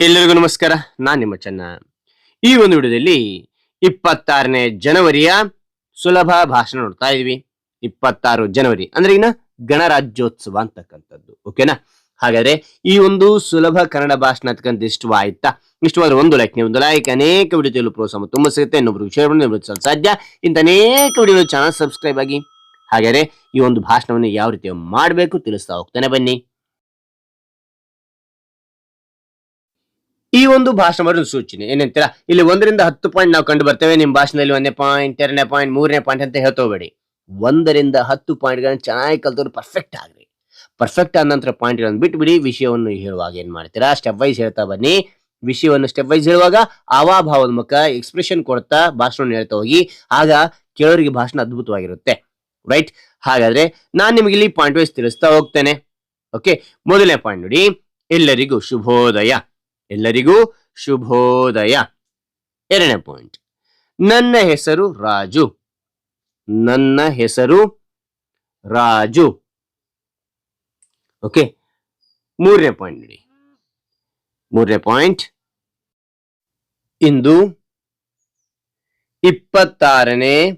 ಎಲ್ಲರಿಗೂ ನಮಸ್ಕಾರ. ನಾನ್ ನಿಮ್ಮ ಚೆನ್ನ. ಈ ಒಂದು ವಿಡಿಯೋದಲ್ಲಿ ಇಪ್ಪತ್ತಾರನೇ ಜನವರಿಯ ಸುಲಭ ಭಾಷಣ ನೋಡ್ತಾ ಇದೀವಿ. ಇಪ್ಪತ್ತಾರು ಜನವರಿ ಅಂದ್ರೆ ಇನ್ನ ಗಣರಾಜ್ಯೋತ್ಸವ ಅಂತಕ್ಕಂಥದ್ದು. ಓಕೆನಾ ಹಾಗಾದ್ರೆ ಈ ಒಂದು ಸುಲಭ ಕನ್ನಡ ಭಾಷಣ ಅಂತಕ್ಕಂಥ ಇಷ್ಟವಾಯ್ತಾ ಇಷ್ಟವಾದ್ರೆ ಒಂದು ಲೈಕ್ ನೀವು ಒಂದು ಲೈಕ್ ಅನೇಕ ವಿಡಿಯೋ ಪ್ರೋತ್ಸಾಹ ತುಂಬ ಸಿಗುತ್ತೆ. ಇನ್ನೊಬ್ರು ಮಾಡಿ ಸಾಧ್ಯ. ಇಂತ ಅನೇಕ ವಿಡಿಯೋ ಚಾನಲ್ ಸಬ್ಸ್ಕ್ರೈಬ್ ಆಗಿ. ಹಾಗಾದ್ರೆ ಈ ಒಂದು ಭಾಷಣವನ್ನು ಯಾವ ರೀತಿ ಮಾಡಬೇಕು ತಿಳಿಸ್ತಾ ಹೋಗ್ತಾನೆ ಬನ್ನಿ. ಈ ಒಂದು ಭಾಷಣ ಮಾಡೋದು ಸೂಚನೆ ಏನಂತೀರಾ? ಇಲ್ಲಿ ಒಂದರಿಂದ ಹತ್ತು ಪಾಯಿಂಟ್ ನಾವು ಕಂಡು ಬರ್ತೇವೆ. ನಿಮ್ಮ ಭಾಷಣದಲ್ಲಿ ಒಂದನೇ ಪಾಯಿಂಟ್ ಎರಡನೇ ಪಾಯಿಂಟ್ ಮೂರನೇ ಪಾಯಿಂಟ್ ಅಂತ ಹೇಳ್ತೋಬೇಡಿ ಒಂದರಿಂದ ಹತ್ತು ಪಾಯಿಂಟ್ಗಳನ್ನ ಚೆನ್ನಾಗಿ ಕಲ್ತವ್ರು ಪರ್ಫೆಕ್ಟ್ ಆಗ್ರಿ. ಪರ್ಫೆಕ್ಟ್ ಆದ ನಂತರ ಪಾಯಿಂಟ್ಗಳನ್ನು ಬಿಟ್ಬಿಡಿ. ವಿಷಯವನ್ನು ಹೇಳುವಾಗ ಏನು ಮಾಡ್ತೀರಾ? ಸ್ಟೆಪ್ ವೈಸ್ ಹೇಳ್ತಾ ಬನ್ನಿ. ವಿಷಯವನ್ನು ಸ್ಟೆಪ್ ವೈಸ್ ಹೇಳುವಾಗ ಆವಾಭಾವದ ಮುಖ ಎಕ್ಸ್ಪ್ರೆಷನ್ ಕೊಡ್ತಾ ಭಾಷಣವನ್ನು ಹೇಳ್ತಾ ಹೋಗಿ. ಆಗ ಕೇಳೋರಿಗೆ ಭಾಷಣ ಅದ್ಭುತವಾಗಿರುತ್ತೆ. ರೈಟ್ ಹಾಗಾದ್ರೆ ನಾನು ನಿಮಗೆ ಇಲ್ಲಿ ಪಾಯಿಂಟ್ ವೈಸ್ ತಿಳಿಸ್ತಾ ಹೋಗ್ತೇನೆ. ಓಕೆ ಮೊದಲನೇ ಪಾಯಿಂಟ್ ನೋಡಿ. ಎಲ್ಲರಿಗೂ ಶುಭೋದಯ. ಎಲ್ಲರಿಗೂ ಶುಭೋದಯ. ಎರಡನೇ ಪಾಯಿಂಟ್ ನನ್ನ ಹೆಸರು ರಾಜು. ನನ್ನ ಹೆಸರು ರಾಜು. ಓಕೆ ಮೂರನೇ ಪಾಯಿಂಟ್ ನೋಡಿ. ಮೂರನೇ ಪಾಯಿಂಟ್ ಇಂದು ಇಪ್ಪತ್ತಾರನೇ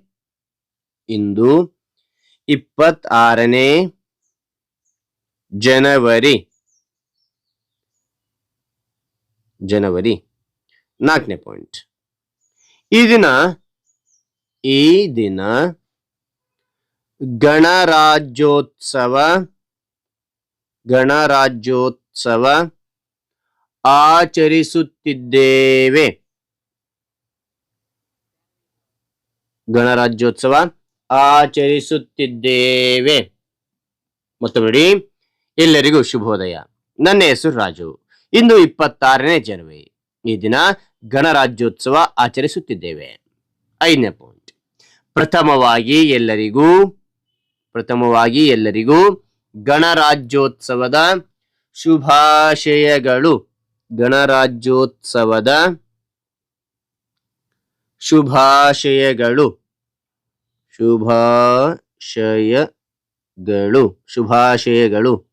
ಇಂದು ಇಪ್ಪತ್ತಾರನೇ ಜನವರಿ. ಜನವರಿ ನಾಲ್ಕನೇ ಪಾಯಿಂಟ್ ಈ ದಿನ ಈ ದಿನ ಗಣರಾಜ್ಯೋತ್ಸವ ಗಣರಾಜ್ಯೋತ್ಸವ ಆಚರಿಸುತ್ತಿದ್ದೇವೆ. ಗಣರಾಜ್ಯೋತ್ಸವ ಆಚರಿಸುತ್ತಿದ್ದೇವೆ. ಮತ್ತು ಎಲ್ಲರಿಗೂ ಶುಭೋದಯ. ನನ್ನ ಹೆಸರು ರಾಜು. ಇಂದು ಇಪ್ಪತ್ತಾರನೇ ಜನವರಿ. ಈ ದಿನ ಗಣರಾಜ್ಯೋತ್ಸವ ಆಚರಿಸುತ್ತಿದ್ದೇವೆ. ಐದನೇ ಪಾಯಿಂಟ್ ಪ್ರಥಮವಾಗಿ ಎಲ್ಲರಿಗೂ ಪ್ರಥಮವಾಗಿ ಎಲ್ಲರಿಗೂ ಗಣರಾಜ್ಯೋತ್ಸವದ ಶುಭಾಶಯಗಳು. ಗಣರಾಜ್ಯೋತ್ಸವದ ಶುಭಾಶಯಗಳು. ಶುಭಾಶಯಗಳು. ಶುಭಾಶಯಗಳು.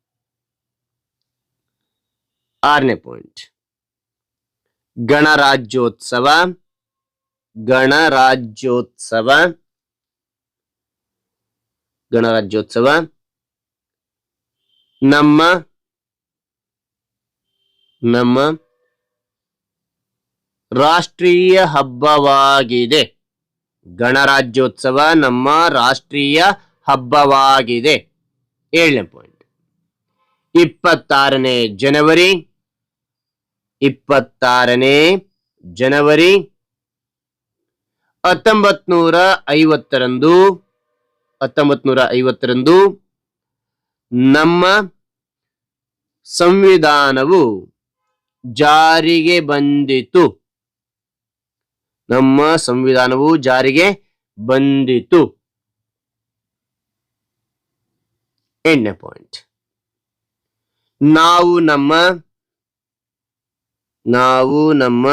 ಆರನೇ ಪಾಯಿಂಟ್ ಗಣರಾಜ್ಯೋತ್ಸವ ಗಣರಾಜ್ಯೋತ್ಸವ ಗಣರಾಜ್ಯೋತ್ಸವ, ನಮ್ಮ ನಮ್ಮ ರಾಷ್ಟ್ರೀಯ ಹಬ್ಬವಾಗಿದೆ. ಗಣರಾಜ್ಯೋತ್ಸವ ನಮ್ಮ ರಾಷ್ಟ್ರೀಯ ಹಬ್ಬವಾಗಿದೆ. ಏಳನೇ ಪಾಯಿಂಟ್ ಇಪ್ಪತ್ತಾರನೇ ಜನವರಿ ಇಪ್ಪತ್ತಾರನೇ ಜನವರಿ ಹತ್ತೊಂಬತ್ ನೂರ ಐವತ್ತರಂದು ಹತ್ತೊಂಬತ್ ನೂರ ಐವತ್ತರಂದು ನಮ್ಮ ಸಂವಿಧಾನವು ಜಾರಿಗೆ ಬಂದಿತು. ನಮ್ಮ ಸಂವಿಧಾನವು ಜಾರಿಗೆ ಬಂದಿತು. ಎಂಟನೇ ಪಾಯಿಂಟ್ ನಾವು ನಮ್ಮ ನಾವು ನಮ್ಮ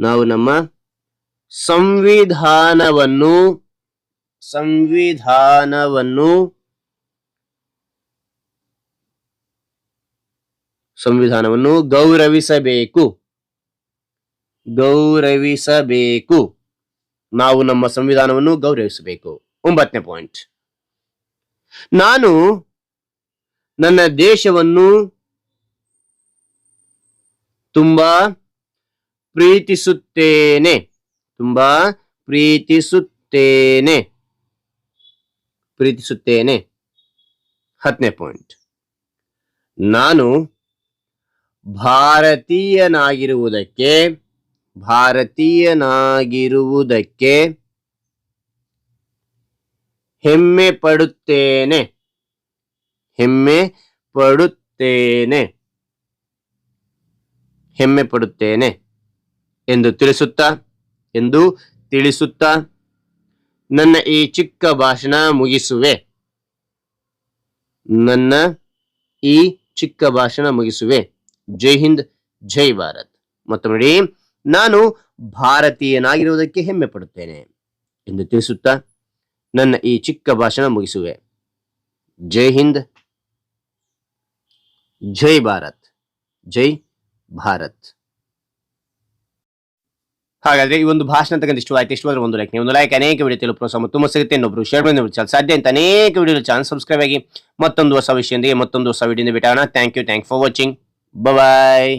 ನಾವು ನಮ್ಮ ಸಂವಿಧಾನವನ್ನು ಸಂವಿಧಾನವನ್ನು ಸಂವಿಧಾನವನ್ನು ಗೌರವಿಸಬೇಕು. ಗೌರವಿಸಬೇಕು. ನಾವು ನಮ್ಮ ಸಂವಿಧಾನವನ್ನು ಗೌರವಿಸಬೇಕು. ಒಂಬತ್ತನೇ ಪಾಯಿಂಟ್ ನಾನು ನನ್ನ ದೇಶವನ್ನು ತುಂಬಾ ಪ್ರೀತಿಸುತ್ತೇನೆ. ತುಂಬಾ ಪ್ರೀತಿಸುತ್ತೇನೆ. ಪ್ರೀತಿಸುತ್ತೇನೆ. ಹತ್ತನೇ ಪಾಯಿಂಟ್ ನಾನು ಭಾರತೀಯನಾಗಿರುವುದಕ್ಕೆ ಭಾರತೀಯನಾಗಿರುವುದಕ್ಕೆ ಹೆಮ್ಮೆ ಪಡುತ್ತೇನೆ. ಹೆಮ್ಮೆ ಪಡುತ್ತೇನೆ. ಹೆಮ್ಮೆ ಪಡುತ್ತೇನೆ ಎಂದು ತಿಳಿಸುತ್ತಾ ಎಂದು ತಿಳಿಸುತ್ತಾ, ನನ್ನ ಈ ಚಿಕ್ಕ ಭಾಷಣ ಮುಗಿಸುವೆ. ನನ್ನ ಈ ಚಿಕ್ಕ ಭಾಷಣ ಮುಗಿಸುವೆ. ಜೈ ಹಿಂದ್, ಜೈ ಭಾರತ್. ಮತ್ತೊಮ್ಮೆ ನೋಡಿ ನಾನು ಭಾರತೀಯನಾಗಿರುವುದಕ್ಕೆ ಹೆಮ್ಮೆ ಪಡುತ್ತೇನೆ ಎಂದು ತಿಳಿಸುತ್ತಾ, ನನ್ನ ಈ ಚಿಕ್ಕ ಭಾಷಣ ಮುಗಿಸುವೆ. ಜೈ ಹಿಂದ್, ಜೈ ಭಾರತ್. ಜೈ ಭಾರತ್. ಹಾಗಾದ್ರೆ ಈ ಒಂದು ಭಾಷಣ ತಗೊಂಡು ಇಷ್ಟು ಆಯ್ತು. ಇಷ್ಟವಾದ್ರೆ ಒಂದು ಲೈಕ್ ನೀವು ಒಂದು ಲೈಕ್ ಅನೇಕ ವಿಡಿಯೋ ಪ್ರೋತ್ಸಾಹ ತುಂಬ ಸಿಗುತ್ತೆ. ಇನ್ನೊಬ್ರು ಶೇರ್ ಮಾಡಿ ಚಾನಲ್ ಸಾಧ್ಯ ಅಂತ ಅನೇಕ ವಿಡಿಯೋ ಚಾನಲ್ ಸಬ್ಸ್ಕ್ರೈಬ್ ಆಗಿ ಮತ್ತೊಂದು ಹೊಸ ವಿಷಯದೊಂದಿಗೆ ಮತ್ತೊಂದು ಹೊಸ video ಬಿಟ್ಟೋಣ thank you thank for watching bye